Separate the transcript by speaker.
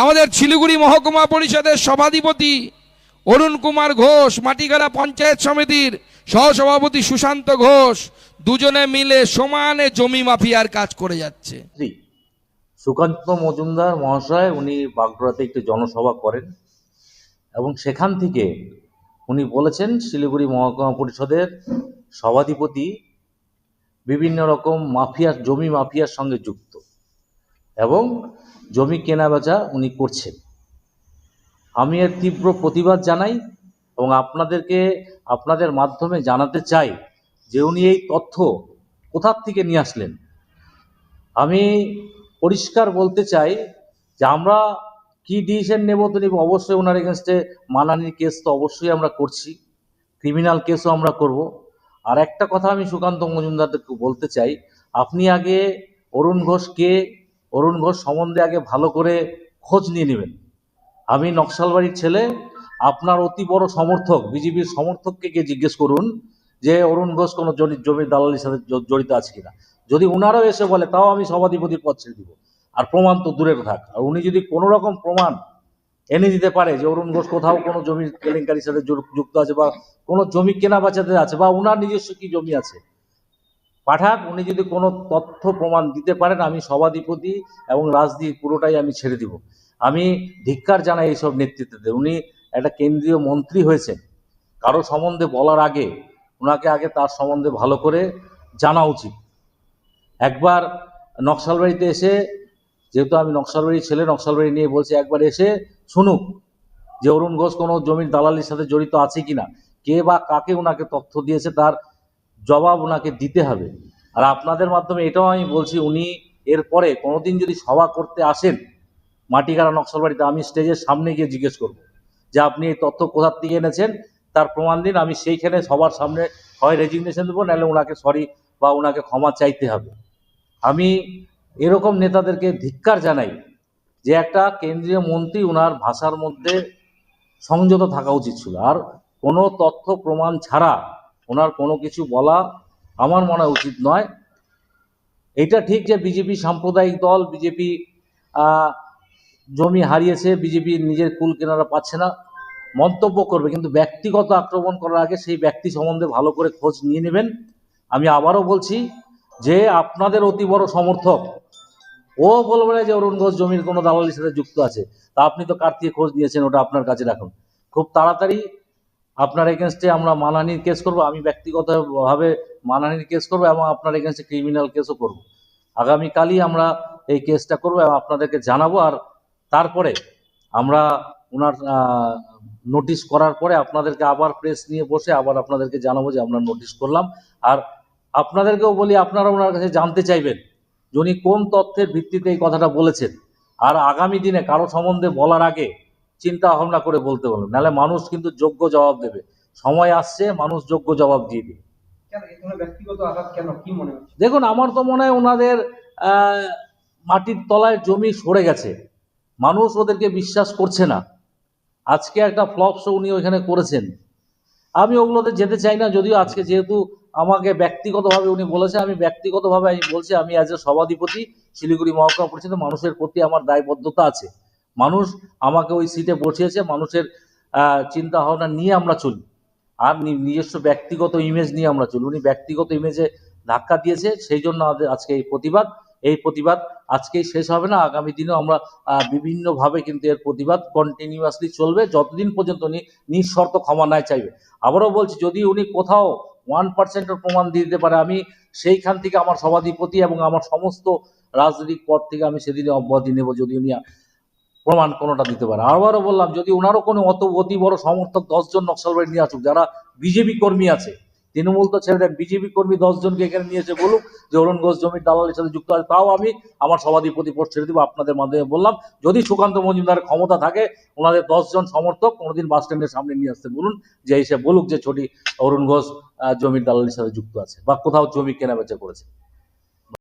Speaker 1: আমাদের শিলিগুড়ি মহকুমা পরিষদের সভাধিপতি অরুণ কুমার ঘোষ, মাটিগাড়া পঞ্চায়েত সমিতির সহসভাপতি সুশান্ত ঘোষ, দুজনে মিলে সমানে জমি মাফিয়ার কাজ করে যাচ্ছে।
Speaker 2: সুকান্ত মজুমদার মহাশয়, উনি বাগড়াতে একটি জনসভা করেন এবং সেখান থেকে উনি বলেছেন, শিলিগুড়ি মহকুমা পরিষদের সভাধিপতি বিভিন্ন রকম মাফিয়ার, জমি মাফিয়ার সঙ্গে যুক্ত এবং জমি কেনা বেচা উনি করছেন। আমি এর তীব্র প্রতিবাদ জানাই এবং আপনাদেরকে, আপনাদের মাধ্যমে জানাতে চাই যে উনি এই তথ্য কোথার থেকে নিয়ে আসলেন। আমি পরিষ্কার বলতে চাই যে আমরা কি ডিসিশন নেব তো নেব? অবশ্যই ওনার এগেনস্টে মানানির কেস তো অবশ্যই আমরা করছি ক্রিমিনাল কেসও আমরা করব। আর একটা কথা আমি সুকান্ত মজুমদারকে বলতে চাই, আপনি আগে অরুণ ঘোষকে অরুণ ঘোষ সম্বন্ধে আগে ভালো করে খোঁজ নিয়ে নেবেন। আমি নকশালবাড়ির ছেলে, আপনার অতি বড় সমর্থক, বিজেপির সমর্থককে গিয়ে জিজ্ঞেস করুন যে অরুণ ঘোষ কোনো জমি, জমির দালালির সাথে জড়িত আছে কিনা। যদি উনারও এসে বলে, তাও আমি সভাধিপতির পদ ছেড়ে দিব। আর প্রমাণ তো দূরের থাক। আর উনি যদি কোনো রকম প্রমাণ এনে দিতে পারে যে অরুণ ঘোষ কোথাও কোনো জমির কেলেঙ্কারির সাথে যুক্ত আছে বা কোনো জমি কেনা বাঁচাতে আছে বা উনার নিজস্ব কি জমি আছে পাঠাক, উনি যদি কোনো তথ্য প্রমাণ দিতে পারেন, আমি সভাধিপতি এবং রাজনীতি পুরোটাই আমি ছেড়ে দিব। আমি ধিক্কার জানাই এইসব নেতৃত্বদের। উনি একটা কেন্দ্রীয় মন্ত্রী হয়েছেন। কারও সম্বন্ধে বলার আগে ওনাকে আগে তার সম্বন্ধে ভালো করে জানা উচিত। একবার নকশালবাড়িতে এসে, যেহেতু আমি নকশালবাড়ির ছেলে, নকশালবাড়ি নিয়ে বলছি, একবার এসে শুনুক যে অরুণ ঘোষ কোনো জমির দালালির সাথে জড়িত আছে কিনা। কে বা কাকে ওনাকে তথ্য দিয়েছে তার জবাব ওনাকে দিতে হবে। আর আপনাদের মাধ্যমে এটাও আমি বলছি, উনি এরপরে কোনোদিন যদি সভা করতে আসেন মাটিগাড়া নকশালবাড়িতে, আমি স্টেজের সামনে গিয়ে জিজ্ঞেস করব যে আপনি এই তথ্য কোথার থেকে এনেছেন, তার প্রমাণ দিন, আমি সেইখানে সবার সামনে হয় রেজিগনেশন দেবো, নাহলে ওনাকে সরি বা ওনাকে ক্ষমা চাইতে হবে। আমি এরকম নেতাদেরকে ধিক্কার জানাই যে একটা কেন্দ্রীয় মন্ত্রী ওনার ভাষার মধ্যে সংযত থাকা উচিত ছিল। আর কোনো তথ্য প্রমাণ ছাড়া ওনার কোনো কিছু বলা আমার মনে উচিত নয়। এটা ঠিক যে বিজেপি সাম্প্রদায়িক দল, বিজেপি জমি হারিয়েছে, বিজেপি নিজের কুল কেনারা পাচ্ছে না, মন্তব্য করবে, কিন্তু ব্যক্তিগত আক্রমণ করার আগে সেই ব্যক্তি সম্বন্ধে ভালো করে খোঁজ নিয়ে নেবেন। আমি আবারও বলছি যে আপনাদের অতি বড় সমর্থক, ও বলবে না যে অরুণ ঘোষ জমির কোনো দালালির সাথে যুক্ত আছে, তা আপনি তো কার থেকে খোঁজ নিয়েছেন ওটা আপনার কাছে রাখুন। খুব তাড়াতাড়ি আপনার এগেনস্টে আমরা মানহানির কেস করব, আমি ব্যক্তিগতভাবে মানহানির কেস করব এবং আপনার এগেনস্টে ক্রিমিনাল কেসও করব। আগামীকালই আমরা এই কেসটা করব এবং আপনাদেরকে জানাব আর তারপরে আমরা ওনার নোটিশ করার পরে আপনাদেরকে আবার প্রেস নিয়ে বসে আবার আপনাদেরকে জানাব যে আমরা নোটিশ করলাম। আর আপনাদেরকেও বলি, আপনারা ওনার কাছে জানতে চাইবেন, যে কোন তথ্যের ভিত্তিতে এই কথাটা বলেছেন। আর আগামী দিনে কারও সম্বন্ধে বলার আগে চিন্তা ভাবনা করে বলতে বলুন নাহলে মানুষ কিন্তু যোগ্য জবাব দেবে। সময় আসছে মানুষ যোগ্য জবাব দিয়ে দিবে।
Speaker 3: মনে
Speaker 2: দেখুন আমার তো মনে হয় ওনাদের মাটির তলায় জমি সরে গেছে। মানুষ ওদেরকে বিশ্বাস করছে না। আজকে একটা ফ্লপ শো উনি ওইখানে করেছেন। আমি ওগুলোতে যেতে চাই না যদিও আজকে যেহেতু আমাকে ব্যক্তিগতভাবে উনি বলেছে আমি ব্যক্তিগতভাবে আমি বলছি আমি অ্যাজ এ সভাধিপতি শিলিগুড়ি মহকুমা পরিষদে মানুষের প্রতি আমার দায়বদ্ধতা আছে। মানুষ আমাকে ওই সিটে বসিয়েছে, মানুষের চিন্তা ভাবনা নিয়ে আমরা চলি। আর নিজস্ব ব্যক্তিগত ইমেজ নিয়ে আমরা চলি। উনি ব্যক্তিগত ইমেজে ধাক্কা দিয়েছে, সেই জন্য আজকে এই প্রতিবাদ। এই প্রতিবাদ আজকেই শেষ হবে না। আগামী দিনেও আমরা বিভিন্নভাবে কিন্তু এর প্রতিবাদ কন্টিনিউয়াসলি চলবে। যতদিন পর্যন্ত উনি নিঃশর্ত ক্ষমা নাই চাইবে। আবারও বলছি, যদি উনি কোথাও ওয়ান পার্সেন্টের প্রমাণ দিয়ে দিতে পারে, আমি সেইখান থেকে আমার সভাধিপতি এবং আমার সমস্ত রাজনৈতিক পদ থেকে আমি সেদিনে অব্যাহতি নেব। যদি উনি প্রমাণ কোনোটা দিতে পারে। আবারও বললাম, যদি ওনারও কোনো অত অতি বড় সমর্থক দশজন নকশালবাড়ি নিয়ে আসুক, যারা বিজেপি কর্মী আছে, তৃণমূল তো ছেড়ে দেন, বিজেপি কর্মী দশজনকে এখানে নিয়ে এসে বলুক যে, অরুণ ঘোষ, জমির দালালের সাথে যুক্ত আছে, তাও আমি আমার সভাধিপতি পদ ছেড়ে দিব, আপনাদের মাধ্যমে বললাম। যদি সুকান্ত মজুমদারের ক্ষমতা থাকে, ওনাদের দশজন সমর্থক কোনোদিন বাস স্ট্যান্ডের সামনে নিয়ে আসতে বলুন, যে এসে বলুক যে, ছোটি অরুণ ঘোষ জমির দালালির সাথে যুক্ত আছে, বা কোথাও জমি কেনা বেচা করেছে।